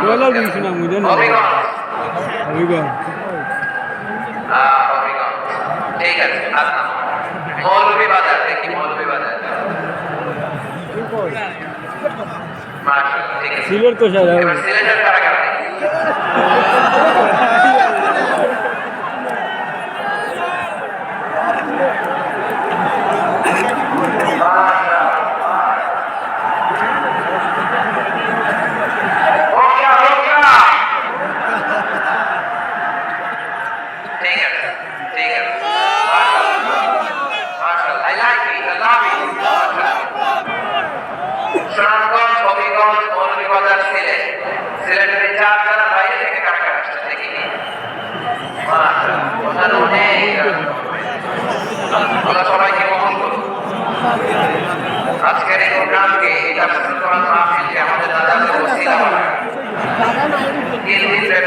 কয়লার বলছি না মুই না হবিগঞ্জ ঠিক আছে মৌলভী বাজার দেখি মৌলভী বাজার সিলেট তো এবার সিলেটের কারাগার আছে ঠিক আছে মাশাআল্লাহ I like it I love it Sunamganj Habiganj Moulvibazar Sylhet সিলেটের চার জেলা বাইরে থেকে করুন আজকের এই প্রোগ্রামকে এটা শুরু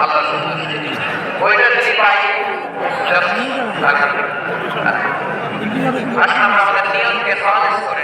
ভালো ওইটা যদি পাই আশা